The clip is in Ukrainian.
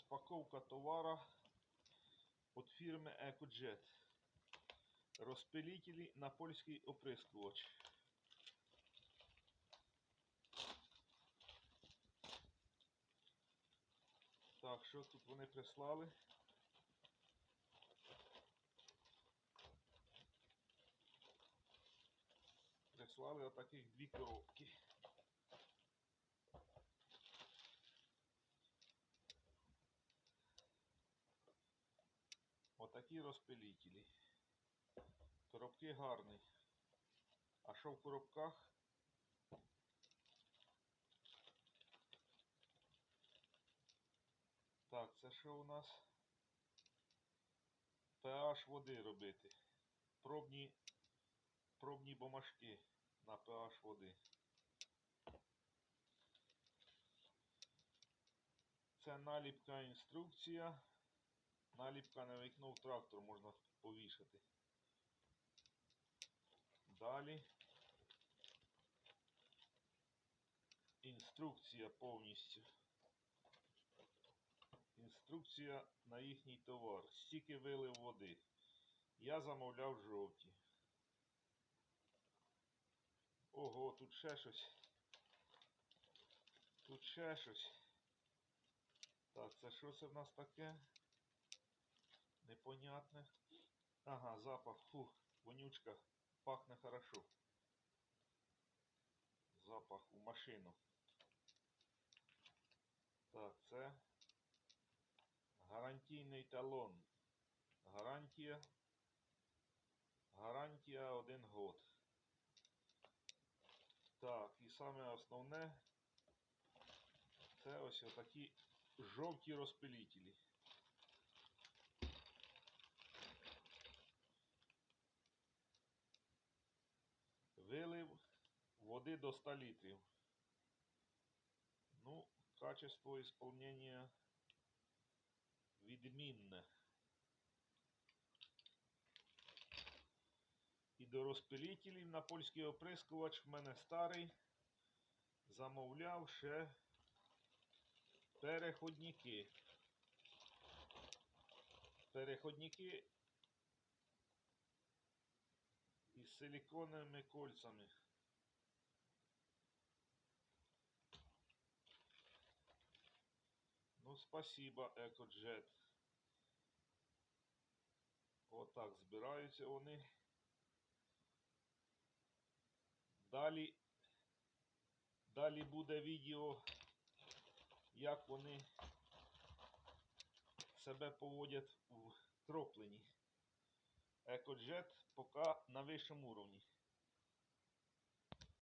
Розпаковка товара від фірми EcoJet. Розпилітелі на польський оприскувач. Так, що тут вони прислали? Прислали отаких дві коробки. Отакі розпилітелі. Коробки гарні. А що в коробках? Так, це що у нас? pH води робити. Пробні, пробні бумажки на pH води. Це наліпка інструкція. Наліпка на вікно в трактор можна повішати. Далі. Інструкція повністю. Інструкція на їхній товар. Стільки вилив води. Я замовляв жовті. Ого, тут ще щось. Тут ще щось. Так, це що це в нас таке? Непонятне. Ага, запах. Фу, вонючка. Пахне хорошо. Запах у машину. Так, це гарантійний талон. Гарантія. Гарантія один год. Так, і саме основне це ось отакі жовті розпилітелі. Вилив води до 100 літрів. Ну, качество исполнения відмінне. І до розпилітелів на польський оприскувач в мене старий. Замовляв ще переходники. Переходники із силіконовими кольцами. Спасибо, EcoJet. Отак збираються вони. Далі, далі буде відео, як вони себе поводять в кропленні. EcoJet поки на вищому уровні.